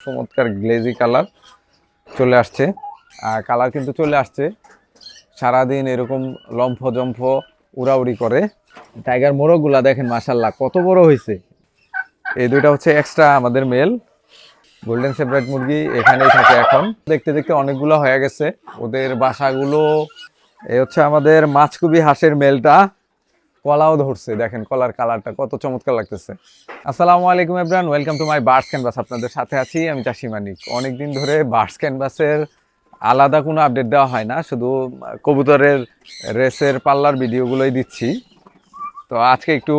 চমৎকার glazy colour চলে আসছে। আর কালার কিন্তু চলে আসছে। সারাদিন এরকম লম্ফ জম্ফ উড়াউড়ি করে। টাইগার মোরগগুলা দেখেন মাসাল্লাহ কত বড় হয়েছে এই দুইটা হচ্ছে এক্সট্রা আমাদের মেল গোল্ডেন সেপারেট মুরগি এখানেই থাকে এখন। দেখতে দেখতে অনেকগুলো হয়ে গেছে। ওদের বাসাগুলো এ হচ্ছে আমাদের মাছকুবি হাঁসের মেলটা কলাও ধরছে, দেখেন কলার কালারটা কত চমৎকার লাগতেছে। আসসালামু আলাইকুম everyone welcome to my burst canvas, আপনাদের সাথে আছি আমি চাষি মানিক। অনেকদিন ধরে বার্স ক্যানভাসের আলাদা কোনো আপডেট দেওয়া হয় না, শুধু কবুতরের রেসের পাল্লার ভিডিওগুলোই দিচ্ছি। তো আজকে একটু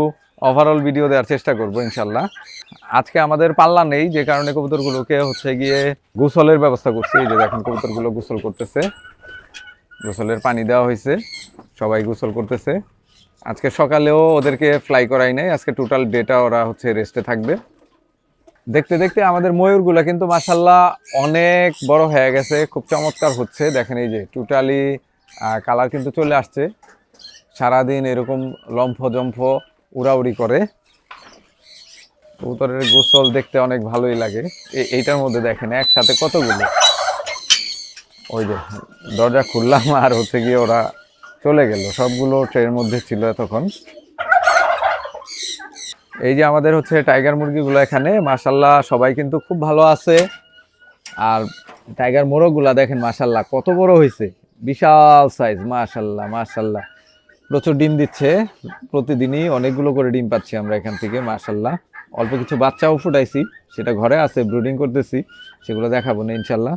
ওভারঅল ভিডিও দেওয়ার চেষ্টা করব, ইনশাল্লাহ। আজকে আমাদের পাল্লা নেই, যে কারণে কবুতরগুলোকে হচ্ছে গিয়ে গোসলের ব্যবস্থা করছি যে দেখেন কবুতরগুলো গোসল করতেছে। গোসলের পানি দেওয়া হয়েছে, সবাই গোসল করতেছে। আজকে সকালেও ওদেরকে ফ্লাই করাই নাই। আজকে টোটাল ডেটা ওরা হচ্ছে রেস্টে থাকবে। দেখতে দেখতে আমাদের ময়ূরগুলো কিন্তু মাসাল্লাহ অনেক বড় হয়ে গেছে। খুব চমৎকার হচ্ছে। দেখেন এই যে টোটালি কালার কিন্তু চলে আসছে। সারাদিন এরকম লম্ফ, জম্ফ উড়াউড়ি করে। কবুতরের গোসল দেখতে অনেক ভালোই লাগে। এইটার মধ্যে দেখেন একসাথে কতগুলো? ওই যে দরজা খুললাম আর হচ্ছে গিয়ে ওরা চলে গেল। সবগুলো ট্রেনের মধ্যে ছিল এতক্ষণ। এই যে আমাদের হচ্ছে টাইগার মুরগিগুলো এখানে মাসাল্লাহ সবাই কিন্তু খুব ভালো আছে। আর টাইগার মোরগগুলা দেখেন মাসাল্লাহ কত বড় হয়েছে বিশাল সাইজ মাশাল্লাহ মাশাল্লাহ। প্রচুর ডিম দিচ্ছে। প্রতিদিনই অনেকগুলো করে ডিম পাচ্ছি আমরা এখান থেকে, মাশাল্লাহ। অল্প কিছু বাচ্চাও ফুটাইছি, সেটা ঘরে আছে, ব্রুডিং করতেছি, সেগুলো দেখাবো না, ইনশাল্লাহ।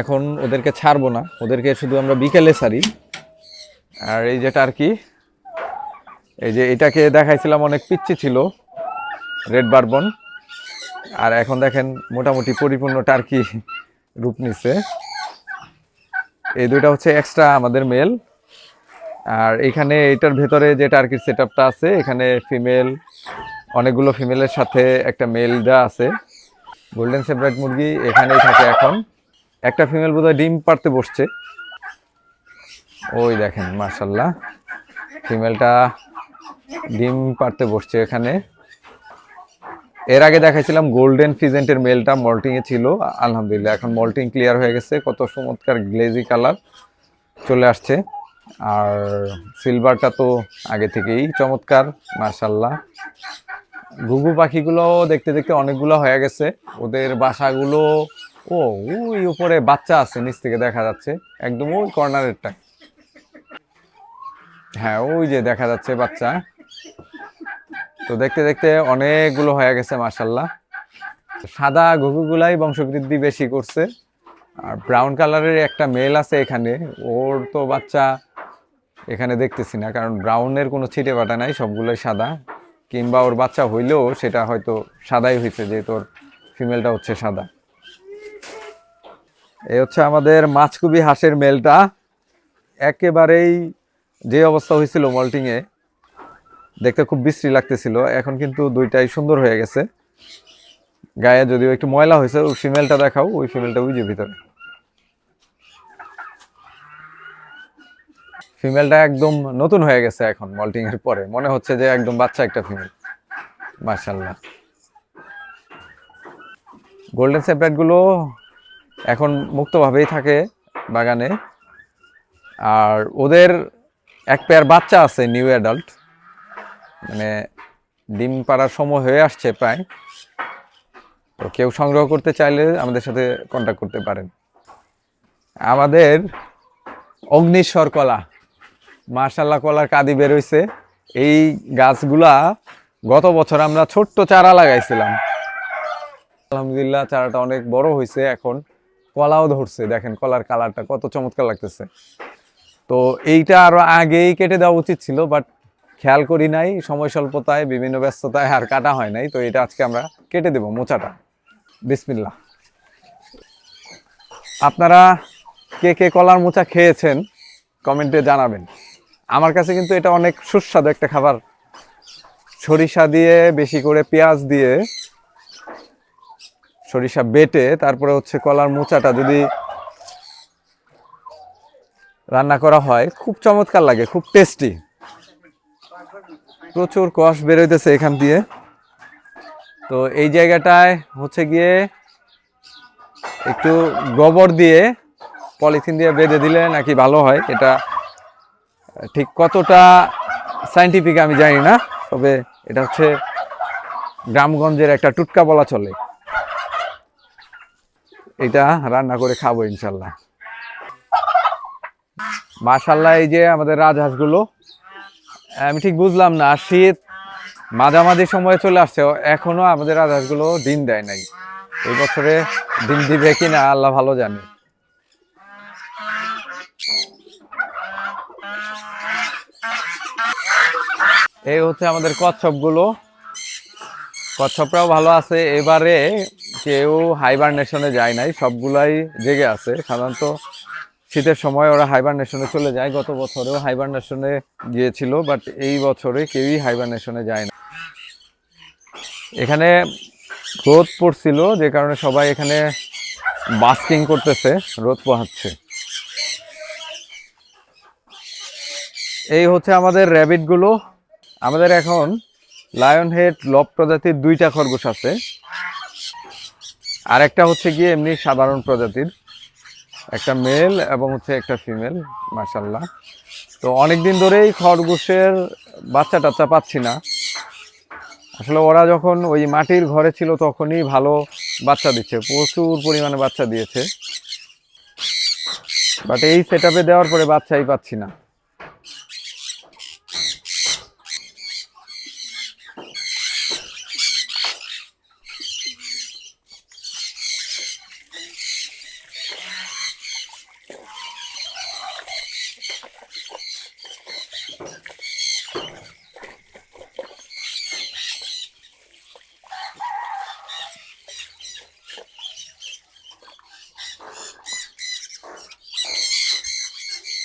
এখন ওদেরকে ছাড়বো না। ওদেরকে শুধু আমরা বিকেলে ছাড়ি। আর এই যেটা আর কি এই যে এটাকে দেখাইছিলাম, অনেক পিচ্ছি ছিল, রেড বারবন। আর এখন দেখেন, মোটামুটি পরিপূর্ণ টার্কি রূপ নিচ্ছে এই দুইটা হচ্ছে এক্সট্রা আমাদের মেল আর এখানে এটার ভেতরে যে টার্কির সেট আছে, এখানে ফিমেল অনেকগুলো ফিমেলের সাথে একটা মেল দেওয়া আছে। গোল্ডেন সেপারেট মুরগি এখানেই থাকে এখন। একটা ফিমেল বোধহয় ডিম পারতে বসছে। ওই দেখেন মার্শাল্লাহ ফিমেলটা ডিম পারতে বসছে এখানে। এর আগে দেখাইছিলাম গোল্ডেন ফিজেন্টের মেলটা মল্টিং এ ছিল। আলহামদুলিল্লাহ, এখন মল্টিং ক্লিয়ার হয়ে গেছে। কত চমৎকার গ্লেজি কালার চলে আসছে। আর সিলভারটা তো আগে থেকেই চমৎকার মার্শাল্লাহ ঘুঘু পাখিগুলো দেখতে দেখতে অনেকগুলো হয়ে গেছে। ওদের বাসাগুলো ও ওই উপরে বাচ্চা আছে, নিচ থেকে দেখা যাচ্ছে। একদম ওই কর্নারেরটা। হ্যাঁ ওই যে দেখা যাচ্ছে বাচ্চা। তো দেখতে দেখতে অনেকগুলো হয়ে গেছে মার্শাল্লাহ সাদা ঘুঘুগুলাই বংশবৃদ্ধি বেশি করছে। আর ব্রাউন কালারের একটা মেল আছে এখানে। ওর তো বাচ্চা এখানে দেখতেছি না, কারণ ব্রাউনের কোনো ছিটে বাটা নাই, সবগুলোই সাদা। কিংবা ওর বাচ্চা হইলেও সেটা হয়তো সাদাই হয়েছে যেহেতু ওর ফিমেলটা হচ্ছে সাদা। এই হচ্ছে আমাদের মাছকুবি হাঁসের মেলটা। একেবারেই যে অবস্থা হয়েছিল মল্টিংয়ে, দেখতে খুব বিশ্রী লাগতেছিল। এখন কিন্তু দুইটাই সুন্দর হয়ে গেছে। গায়ে যদিও একটু ময়লা হয়েছে, ওই ফিমেলটা দেখাও, ওই ফিমেলটা যে ভিতরে। ফিমেলটা একদম নতুন হয়ে গেছে এখন মল্টিং এর পরে। মনে হচ্ছে যে একদম বাচ্চা একটা ফিমেল মার্শাল্লাহ গোল্ডেন সেপারেটগুলো এখন মুক্তভাবেই থাকে বাগানে। আর ওদের এক পেয়ার বাচ্চা আছে নিউ অ্যাডাল্ট মানে ডিম পাড়ার সময় হয়ে আসছে প্রায়। তো কেউ সংগ্রহ করতে চাইলে আমাদের সাথে কন্ট্যাক্ট করতে পারেন। আমাদের অগ্নিশ্বর কলা, মার্শাল্লাহ কলার কাদি বেরোইছে এই গাছগুলা গত বছর আমরা ছোট্ট চারা লাগাইছিলাম। আলহামদুলিল্লাহ, চারাটা অনেক বড় হয়েছে এখন। কলাও ধরছে, দেখেন কলার কালারটা কত চমৎকার লাগতেছে। তো এইটা আরও আগেই কেটে দেওয়া উচিত ছিল বাট খেয়াল করি নাই, সময় স্বল্পতায়, বিভিন্ন ব্যস্ততায় আর কাটা হয় নাই, তো এটা আজকে আমরা কেটে দেব মোচাটা। বিসমিল্লাহ। আপনারা কে কে কলার মোচা খেয়েছেন, কমেন্টে জানাবেন। আমার কাছে কিন্তু এটা অনেক সুস্বাদু একটা খাবার। সরিষা দিয়ে, বেশি করে পেঁয়াজ দিয়ে সরিষা বেটে তারপরে হচ্ছে কলার মোচাটা যদি রান্না করা হয়, খুব চমৎকার লাগে, খুব টেস্টি প্রচুর কষ বেরোইতেছে এখান দিয়ে। তো এই জায়গাটায় হচ্ছে গিয়ে একটু গোবর দিয়ে পলিথিন দিয়ে বেঁধে দিলে নাকি ভালো হয়, এটা ঠিক কতটা সাইন্টিফিক আমি জানি না, তবে এটা হচ্ছে গ্রামগঞ্জের একটা টুটকা বলা চলে। এটা রান্না করে খাব ইনশাল্লাহ। মাশাল্লাহ এই যে আমাদের রাজহাঁসগুলো, আমি ঠিক বুঝলাম না, শীত মাঝামাঝি সময়ে চলে আসছে, এখনও আমাদের রাজহাঁসগুলো ডিম দেয় নাই। এই বছরে ডিম দিবে কিনা আল্লাহ ভালো জানে। এই হচ্ছে আমাদের কচ্ছপগুলো। কচ্ছপরাও ভালো আছে, এবারে কেউ হাইবারনেশনে যায় নাই, সবগুলাই জেগে আছে। সাধারণত শীতের সময় ওরা হাইবারনেশনে চলে যায়। গত বছরেও হাইবারনেশনে গিয়েছিল বাট এই বছরে কেউই হাইবারনেশনে যায় না। এখানে রোদ পড়ছিল, যে কারণে সবাই এখানে বাস্কিং করতেছে, রোদ পোহাচ্ছে। এই হচ্ছে আমাদের র্যাবিটগুলো। আমাদের এখন লায়ন হেড লব প্রজাতির দুইটা খরগোশ আছে। আর একটা হচ্ছে গিয়ে এমনি সাধারণ প্রজাতির। একটা মেল এবং হচ্ছে একটা ফিমেল মাশাল্লাহ তো অনেক দিন ধরেই খরগোশের বাচ্চা টাচ্চা পাচ্ছি না। আসলে ওরা যখন ওই মাটির ঘরে ছিল তখনই ভালো বাচ্চা দিচ্ছে, প্রচুর পরিমাণে বাচ্চা দিয়েছে। বাট এই সেট দেওয়ার পরে বাচ্চাই পাচ্ছি না।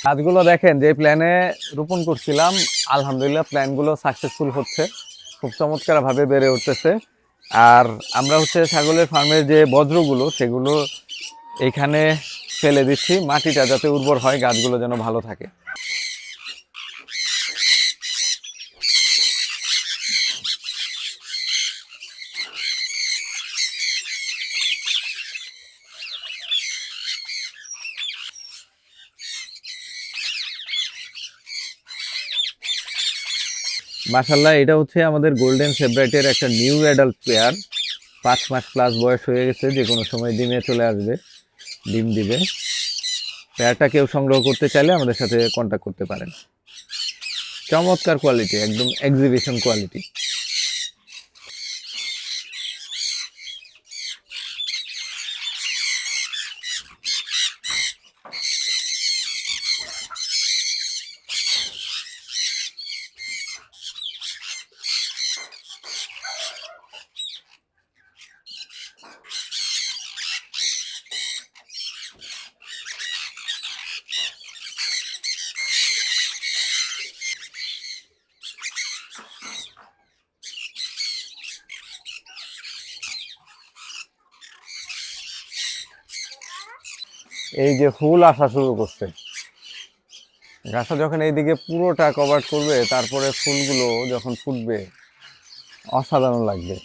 গাছগুলো দেখেন, যে প্ল্যানে রোপণ করছিলাম, আলহামদুলিল্লাহ প্ল্যানগুলো সাকসেসফুল হচ্ছে। খুব চমৎকারভাবে বেড়ে উঠতেছে। আর আমরা হচ্ছে ছাগলের ফার্মের যে বজ্রগুলো, সেগুলো এখানে ফেলে দিচ্ছি। মাটিটা যাতে উর্বর হয়, গাছগুলো যেন ভালো থাকে। মাশাল্লাহ এটা হচ্ছে আমাদের গোল্ডেন সেব্রাইটের একটা নিউ অ্যাডাল্ট পেয়ার পাঁচ মাস প্লাস বয়স হয়ে গেছে, যে কোনো সময় ডিমে চলে আসবে, ডিম দিবে। পেয়ারটা কেউ সংগ্রহ করতে চাইলে আমাদের সাথে কন্ট্যাক্ট করতে পারেন। চমৎকার কোয়ালিটি একদম এক্সিবিশন কোয়ালিটি এই যে ফুল আসা শুরু করছে। গাছটা যখন এইদিকে পুরোটা কভার করবে, তারপরে ফুলগুলো যখন ফুটবে, অসাধারণ লাগবে।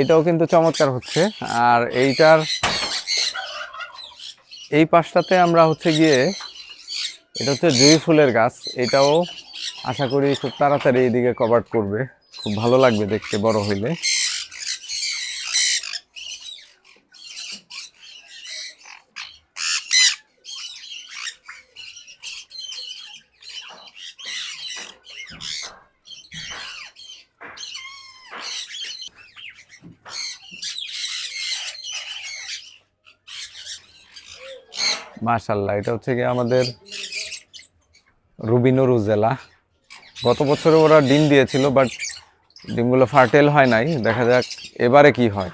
এটাও কিন্তু চমৎকার হচ্ছে। আর এইটার এই পাশটাতে আমরা হচ্ছে গিয়ে, এটা হচ্ছে জুই ফুলের গাছ। এটাও আশা করি খুব তাড়াতাড়ি এইদিকে কভার করবে। খুব ভালো লাগবে দেখতে, বড় হইলে। মাশাল্লাহ, এটা হচ্ছে কি আমাদের রুবিনো রুজেলা গত বছরে ওরা ডিম দিয়েছিল বাট ডিমগুলো ফার্টেল হয় নাই। দেখা যাক এবারে কি হয়।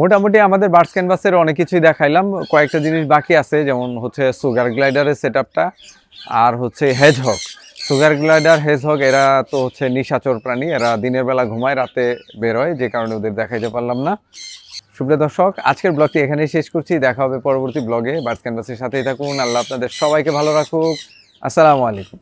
মোটামুটি আমাদের বার্স ক্যানভাসের অনেক কিছুই দেখাইলাম। কয়েকটা জিনিস বাকি আছে, যেমন হচ্ছে সুগার গ্লাইডারের সেট আর হচ্ছে হেজহক সুগার গ্লাইডার হেজহক এরা তো হচ্ছে নিশাচর প্রাণী। এরা দিনের বেলা ঘুমায়, রাতে বেরোয় যে কারণে ওদের দেখাইতে পারলাম না। সুপ্রিয় দর্শক, আজকের ব্লগটি এখানেই শেষ করছি। দেখা হবে পরবর্তী ব্লগে। বার্স ক্যানভাসের সাথেই থাকুন। আল্লাহ আপনাদের সবাইকে ভালো রাখুক। আসসালামু আলাইকুম।